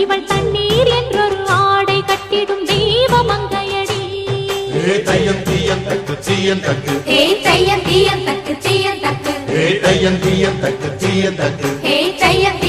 இவள் தண்ணீர் என்றொரு ஆடை கட்டிடும் தெய்வ மங்கையடி ஏ தையம் தீயம் ஏ தையம் தீயம் ஏ தையம் தீயம் ஏ தையம்